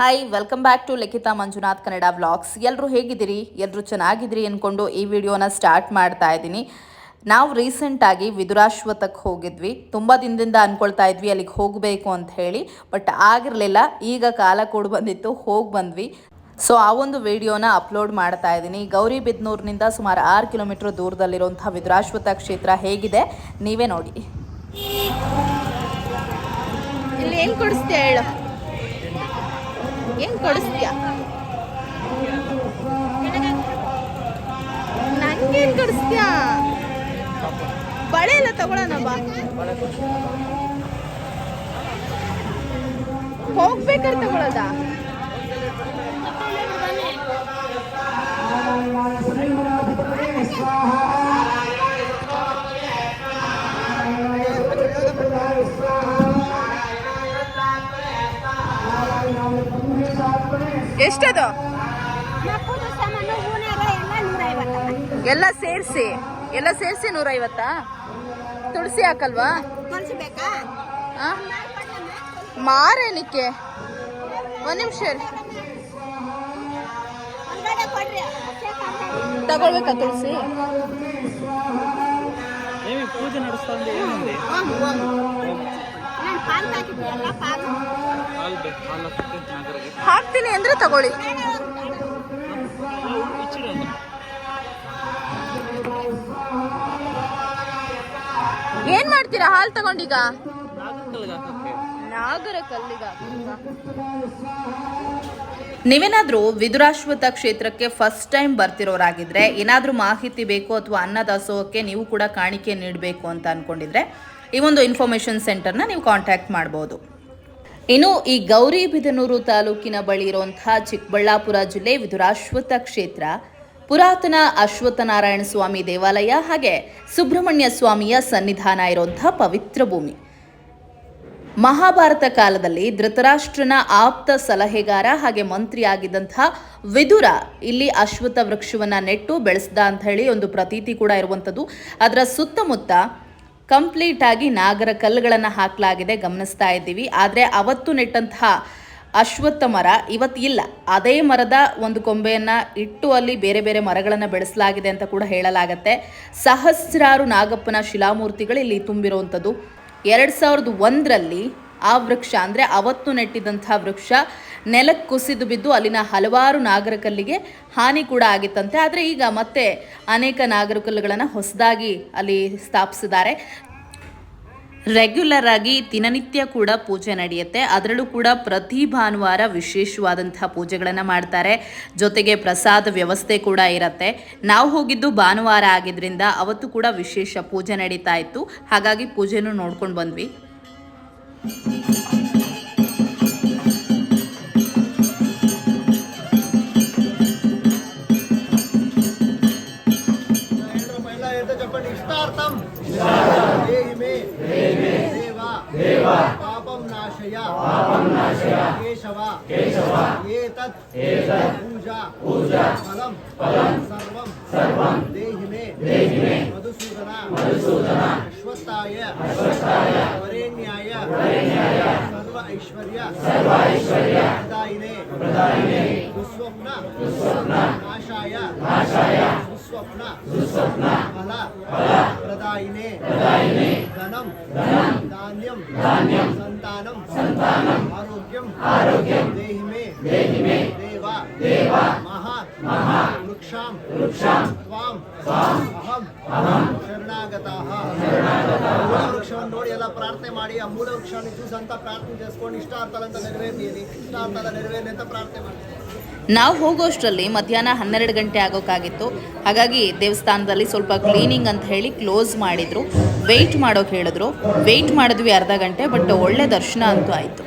Hi welcome back to Likhita Manjunath Kannada vlogs ಎಲ್ಲರೂ ಹೇಗಿದ್ದೀರಿ? ಎಲ್ಲರೂ ಚೆನ್ನಾಗಿದ್ದೀರಿ ಅಂದ್ಕೊಂಡು ಈ ವಿಡಿಯೋನ ಸ್ಟಾರ್ಟ್ ಮಾಡ್ತಾ ಇದ್ದೀನಿ. ನಾವು ರೀಸೆಂಟಾಗಿ ವಿದುರಾಶ್ವತಕ್ಕೆ ಹೋಗಿದ್ವಿ. ತುಂಬ ದಿನದಿಂದ ಅಂದ್ಕೊಳ್ತಾ ಇದ್ವಿ ಅಲ್ಲಿಗೆ ಹೋಗಬೇಕು ಅಂತ ಹೇಳಿ. ಬಟ್ ಆಗಿರಲಿಲ್ಲ. ಈಗ ಕಾಲ ಕೂಡ ಬಂದಿತ್ತು, ಹೋಗಿ ಬಂದ್ವಿ. ಸೊ ಆ ಒಂದು ವಿಡಿಯೋನ ಅಪ್ಲೋಡ್ ಮಾಡ್ತಾ ಇದ್ದೀನಿ. ಗೌರಿಬಿದನೂರಿನಿಂದ ಸುಮಾರು ಆರು ಕಿಲೋಮೀಟ್ರ್ ದೂರದಲ್ಲಿರುವಂಥ ವಿದುರಾಶ್ವತ ಕ್ಷೇತ್ರ ಹೇಗಿದೆ? ನೀವೇ ನೋಡಿ. ಇಲ್ಲಿ ಏನು ಕೊಡಿಸ್ತೀಯ ಹೇಳು? ಏನ್ ಕೊಡಿಸ್ತೀಯ? ನಂಗೇನ್ ಕೊಡಿಸ್ತೀಯ? ಬಳೆ ಎಲ್ಲ ತಗೊಳ್ಳೋಣ ಬಾ. ಹೋಗ್ಬೇಕಾದ್ರೆ ತಗೊಳ್ಳೋದಾ ಎಷ್ಟದು? ಎಲ್ಲ ಸೇರಿಸಿ ಎಲ್ಲ ಸೇರಿಸಿ ನೂರೈವತ್ತಾ? ತುಳಸಿ ಹಾಕಲ್ವಾ? ಬೇಕಾ ಆ? ಮಾರೇನಿಕ್ಕೆ ಒಂದ್ ನಿಮಿಷ. ತಗೊಳ್ಬೇಕಾ ತುಳಸಿ? ಪೂಜೆ ಹಾಕ್ತೀನಿ ಅಂದ್ರೆ ತಗೊಳ್ಳಿ. ಏನ್ ಮಾಡ್ತೀರಾ ಹಾಲು ತಗೊಂಡೀಗ? ನಾಗರ ಕಲ್ಲಿಗ ನೀವೇನಾದರೂ ವಿದುರಾಶ್ವತ ಕ್ಷೇತ್ರಕ್ಕೆ ಫಸ್ಟ್ ಟೈಮ್ ಬರ್ತಿರೋರಾಗಿದ್ರೆ ಏನಾದರೂ ಮಾಹಿತಿ ಬೇಕು ಅಥವಾ ಅನ್ನದಾಸೋಹಕ್ಕೆ ನೀವು ಕೂಡ ಕಾಣಿಕೆ ನೀಡಬೇಕು ಅಂತ ಅಂದ್ಕೊಂಡಿದ್ರೆ ಈ ಒಂದು ಇನ್ಫಾರ್ಮೇಷನ್ ಸೆಂಟರ್ನ ನೀವು ಕಾಂಟ್ಯಾಕ್ಟ್ ಮಾಡ್ಬೋದು. ಇನ್ನು ಈ ಗೌರಿಬಿದನೂರು ತಾಲೂಕಿನ ಬಳಿ ಇರುವಂತಹ ಚಿಕ್ಕಬಳ್ಳಾಪುರ ಜಿಲ್ಲೆ ವಿದುರಾಶ್ವತ ಕ್ಷೇತ್ರ, ಪುರಾತನ ಅಶ್ವತ್ಥನಾರಾಯಣ ಸ್ವಾಮಿ ದೇವಾಲಯ ಹಾಗೆ ಸುಬ್ರಹ್ಮಣ್ಯ ಸ್ವಾಮಿಯ ಸನ್ನಿಧಾನ ಇರುವಂತಹ ಪವಿತ್ರ ಭೂಮಿ. ಮಹಾಭಾರತ ಕಾಲದಲ್ಲಿ ಧೃತರಾಷ್ಟ್ರನ ಆಪ್ತ ಸಲಹೆಗಾರ ಹಾಗೆ ಮಂತ್ರಿ ಮಂತ್ರಿಯಾಗಿದ್ದಂತಹ ವಿದುರ ಇಲ್ಲಿ ಅಶ್ವತ್ಥ ವೃಕ್ಷವನ್ನು ನೆಟ್ಟು ಬೆಳೆಸ್ದ ಅಂತ ಹೇಳಿ ಒಂದು ಪ್ರತೀತಿ ಕೂಡ ಇರುವಂಥದ್ದು. ಅದರ ಸುತ್ತಮುತ್ತ ಕಂಪ್ಲೀಟ್ ಆಗಿ ನಾಗರ ಕಲ್ಲುಗಳನ್ನು ಹಾಕಲಾಗಿದೆ, ಗಮನಿಸ್ತಾ ಇದ್ದೀವಿ. ಆದರೆ ಅವತ್ತು ನೆಟ್ಟಂತಹ ಅಶ್ವತ್ಥ ಮರ ಇವತ್ತು ಇಲ್ಲ. ಅದೇ ಮರದ ಒಂದು ಕೊಂಬೆಯನ್ನು ಇಟ್ಟು ಅಲ್ಲಿ ಬೇರೆ ಬೇರೆ ಮರಗಳನ್ನು ಬೆಳೆಸಲಾಗಿದೆ ಅಂತ ಕೂಡ ಹೇಳಲಾಗತ್ತೆ. ಸಹಸ್ರಾರು ನಾಗಪ್ಪನ ಶಿಲಾಮೂರ್ತಿಗಳು ಇಲ್ಲಿ ತುಂಬಿರುವಂಥದ್ದು. ಎರಡು ಸಾವಿರದ ಒಂದರಲ್ಲಿ ಆ ವೃಕ್ಷ, ಅಂದರೆ ಅವತ್ತು ನೆಟ್ಟಿದ್ದಂಥ ವೃಕ್ಷ ನೆಲಕ್ಕೆ ಕುಸಿದು ಬಿದ್ದು ಅಲ್ಲಿನ ಹಲವಾರು ನಾಗರಕಲ್ಲಿಗೆ ಹಾನಿ ಕೂಡ ಆಗಿತ್ತಂತೆ. ಆದರೆ ಈಗ ಮತ್ತೆ ಅನೇಕ ನಾಗರಕಲ್ಲುಗಳನ್ನು ಹೊಸದಾಗಿ ಅಲ್ಲಿ ಸ್ಥಾಪಿಸಿದ್ದಾರೆ. ರೆಗ್ಯುಲರ್ ಆಗಿ ದಿನನಿತ್ಯ ಕೂಡ ಪೂಜೆ ನಡೆಯುತ್ತೆ. ಅದರಲ್ಲೂ ಕೂಡ ಪ್ರತಿ ಭಾನುವಾರ ವಿಶೇಷವಾದಂತಹ ಪೂಜೆಗಳನ್ನು ಮಾಡ್ತಾರೆ. ಜೊತೆಗೆ ಪ್ರಸಾದ ವ್ಯವಸ್ಥೆ ಕೂಡ ಇರುತ್ತೆ. ನಾವು ಹೋಗಿದ್ದು ಭಾನುವಾರ ಆಗಿದ್ದರಿಂದ ಅವತ್ತು ಕೂಡ ವಿಶೇಷ ಪೂಜೆ ನಡೀತಾ ಇತ್ತು. ಹಾಗಾಗಿ ಪೂಜೆನೂ ನೋಡ್ಕೊಂಡು ಬಂದ್ವಿ. निस्वार्थम देहि मे। देवा। पापम नाशया। पापम नाशया। केशवा। केशवा। एतत्। एतत्। पूजा। पूजा। फलम। फलम। सर्वम। सर्वम। देहि मे। देहि मे। मधुसूदना। मधुसूदना। अश्वत्थाय। अश्वत्थाय। वरेण्याय। वरेण्याय। सर्व ऐश्वर्य। सर्व ऐश्वर्य। प्रदायिने। प्रदायिने। दुःस्वप्न। दुःस्वप्न। नाशाय। नाशाय। సుస్వప్న సుస్వప్న ఫల ఫల ప్రదాయినే ప్రదాయినే ధనం ధనం ధాన్యం ధాన్యం సంతానం సంతానం ఆరోగ్యం ఆరోగ్యం దేహి మే దేహి మే దేవా దేవా మహా మహా వృక్షాం వృక్షాం త్వాం త్వాం అహం అహం శరణాగతాః శరణాగతాః మూల వృక్షం నోడి ఎలా ప్రార్థನೆ ಮಾಡಿ ಆ ಮೂಲ ವೃಕ್ಷವನ್ನು ಚೂಸಂತ ಪ್ರಾರ್ಥನೆ చేసుಕೊಂಡು ಇಷ್ಟಾರ್ಥಲಂತ ನೆರವೇರಿಯಲ್ಲಿ ಇಷ್ಟಾರ್ಥದ ನೆರವೇರಿನಂತ ಪ್ರಾರ್ಥನೆ ಮಾಡ್ತೀನಿ ನಾವು ಹೋಗೋಷ್ಟರಲ್ಲಿ ಮಧ್ಯಾಹ್ನ ಹನ್ನೆರಡು ಗಂಟೆ ಆಗೋಕ್ಕಾಗಿತ್ತು. ಹಾಗಾಗಿ ದೇವಸ್ಥಾನದಲ್ಲಿ ಸ್ವಲ್ಪ ಕ್ಲೀನಿಂಗ್ ಅಂತ ಹೇಳಿ ಕ್ಲೋಸ್ ಮಾಡಿದರು. ವೆಯ್ಟ್ ಮಾಡೋಕೆ ಹೇಳಿದ್ರು. ವೆಯ್ಟ್ ಮಾಡಿದ್ವಿ ಅರ್ಧ ಗಂಟೆ ಬಟ್ ಒಳ್ಳೆ ದರ್ಶನ ಅಂತೂ ಆಯಿತು.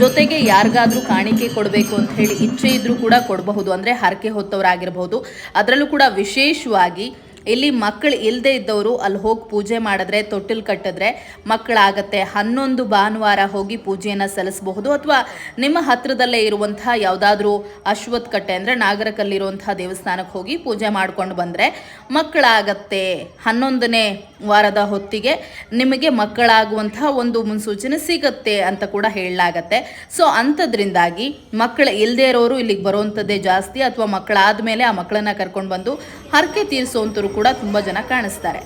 ಜೊತೆಗೆ ಯಾರಿಗಾದ್ರೂ ಕಾಣಿಕೆ ಕೊಡಬೇಕು ಅಂತ ಹೇಳಿ ಇಚ್ಛೆ ಇದ್ರೂ ಕೂಡ ಕೊಡಬಹುದು. ಅಂದರೆ ಹರಕೆ ಹೊತ್ತವರಾಗಿರಬಹುದು. ಅದರಲ್ಲೂ ಕೂಡ ವಿಶೇಷವಾಗಿ ಇಲ್ಲಿ ಮಕ್ಕಳು ಇಲ್ಲದೆ ಇದ್ದವರು ಅಲ್ಲಿ ಹೋಗಿ ಪೂಜೆ ಮಾಡಿದ್ರೆ, ತೊಟ್ಟಿಲು ಕಟ್ಟಿದ್ರೆ ಮಕ್ಕಳಾಗತ್ತೆ. ಹನ್ನೊಂದು ಭಾನುವಾರ ಹೋಗಿ ಪೂಜೆಯನ್ನು ಸಲ್ಲಿಸಬಹುದು. ಅಥವಾ ನಿಮ್ಮ ಹತ್ತಿರದಲ್ಲೇ ಇರುವಂತಹ ಯಾವುದಾದ್ರೂ ಅಶ್ವತ್ ಕಟ್ಟೆ ಅಂದರೆ ನಾಗರಕಲ್ಲಿರುವಂತಹ ದೇವಸ್ಥಾನಕ್ಕೆ ಹೋಗಿ ಪೂಜೆ ಮಾಡ್ಕೊಂಡು ಬಂದರೆ ಮಕ್ಕಳಾಗತ್ತೆ. ಹನ್ನೊಂದನೇ ವಾರದ ಹೊತ್ತಿಗೆ ನಿಮಗೆ ಮಕ್ಕಳಾಗುವಂತಹ ಒಂದು ಮುನ್ಸೂಚನೆ ಸಿಗತ್ತೆ ಅಂತ ಕೂಡ ಹೇಳಲಾಗತ್ತೆ. ಸೊ ಅಂಥದ್ರಿಂದಾಗಿ ಮಕ್ಕಳು ಇಲ್ಲದೆ ಇರೋರು ಇಲ್ಲಿಗೆ ಬರುವಂಥದ್ದೇ ಜಾಸ್ತಿ. ಅಥವಾ ಮಕ್ಕಳಾದ ಮೇಲೆ ಆ ಮಕ್ಕಳನ್ನ ಕರ್ಕೊಂಡು ಬಂದು ಹರಕೆ ತೀರಿಸುವಂಥವ್ರು ಕೂಡ ತುಂಬ ಜನ ಕಾಣಿಸ್ತಾರೆ.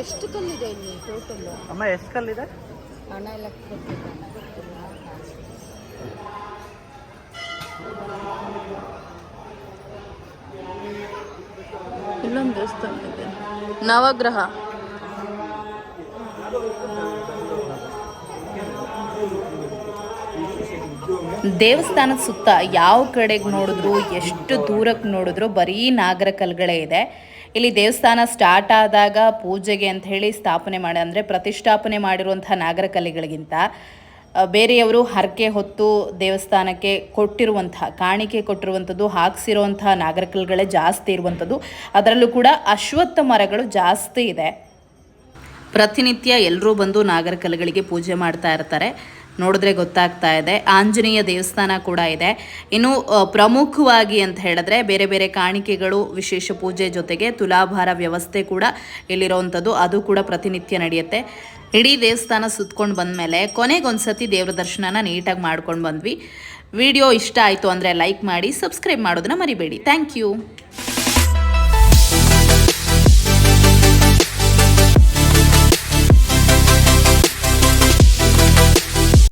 ಎಷ್ಟು ಕಲ್ಲಿದೆ ಇಲ್ಲಿ ಟೋಟಲ್ ಅಮ್ಮ ಎಷ್ಟು ಕಲ್ಲಿದೆ? ಹಣ ಎಲ್ಲ ಇಲ್ಲೊಂದು ದೇವಸ್ಥಾನ ಇದೆ. ನವಗ್ರಹ. ದೇವಸ್ಥಾನದ ಸುತ್ತ ಯಾವ ಕಡೆಗೆ ನೋಡಿದ್ರು, ಎಷ್ಟು ದೂರಕ್ಕೆ ನೋಡಿದ್ರು, ಬರೀ ನಾಗರ ಕಲ್ಗಳೇ ಇದೆ. ಇಲ್ಲಿ ದೇವಸ್ಥಾನ ಸ್ಟಾರ್ಟ್ ಆದಾಗ ಪೂಜೆಗೆ ಅಂತ ಹೇಳಿ ಸ್ಥಾಪನೆ ಮಾಡಿ, ಅಂದರೆ ಪ್ರತಿಷ್ಠಾಪನೆ ಮಾಡಿರುವಂಥ ನಾಗರ ಕಲೆಗಳಿಗಿಂತ ಬೇರೆಯವರು ಹರಕೆ ಹೊತ್ತು ದೇವಸ್ಥಾನಕ್ಕೆ ಕೊಟ್ಟಿರುವಂಥ ಕಾಣಿಕೆ ಕೊಟ್ಟಿರುವಂಥದ್ದು, ಹಾಕ್ಸಿರುವಂತಹ ನಾಗರಕಲ್ಗಳೇ ಜಾಸ್ತಿ ಇರುವಂಥದ್ದು. ಅದರಲ್ಲೂ ಕೂಡ ಅಶ್ವತ್ಥ ಮರಗಳು ಜಾಸ್ತಿ ಇದೆ. ಪ್ರತಿನಿತ್ಯ ಎಲ್ಲರೂ ಬಂದು ನಾಗರಕಲ್ಗಳಿಗೆ ಪೂಜೆ ಮಾಡ್ತಾ ಇರ್ತಾರೆ. ನೋಡಿದ್ರೆ ಗೊತ್ತಾಗ್ತಾ ಇದೆ. ಆಂಜನೇಯ ದೇವಸ್ಥಾನ ಕೂಡ ಇದೆ. ಇನ್ನು ಪ್ರಮುಖವಾಗಿ ಅಂತ ಹೇಳಿದ್ರೆ ಬೇರೆ ಬೇರೆ ಕಾಣಿಕೆಗಳು, ವಿಶೇಷ ಪೂಜೆ ಜೊತೆಗೆ ತುಲಾಭಾರ ವ್ಯವಸ್ಥೆ ಕೂಡ ಇಲ್ಲಿರೋವಂಥದ್ದು. ಅದು ಕೂಡ ಪ್ರತಿನಿತ್ಯ ನಡೆಯುತ್ತೆ. ಇಡೀ ದೇವಸ್ಥಾನ ಸುತ್ಕೊಂಡು ಬಂದಮೇಲೆ ಕೊನೆಗೊಂದ್ಸತಿ ದೇವ್ರ ದರ್ಶನನ ನೀಟಾಗಿ ಮಾಡ್ಕೊಂಡು ಬಂದ್ವಿ. ವಿಡಿಯೋ ಇಷ್ಟ ಆಯಿತು ಅಂದರೆ ಲೈಕ್ ಮಾಡಿ, ಸಬ್ಸ್ಕ್ರೈಬ್ ಮಾಡೋದನ್ನ ಮರಿಬೇಡಿ. Thank you.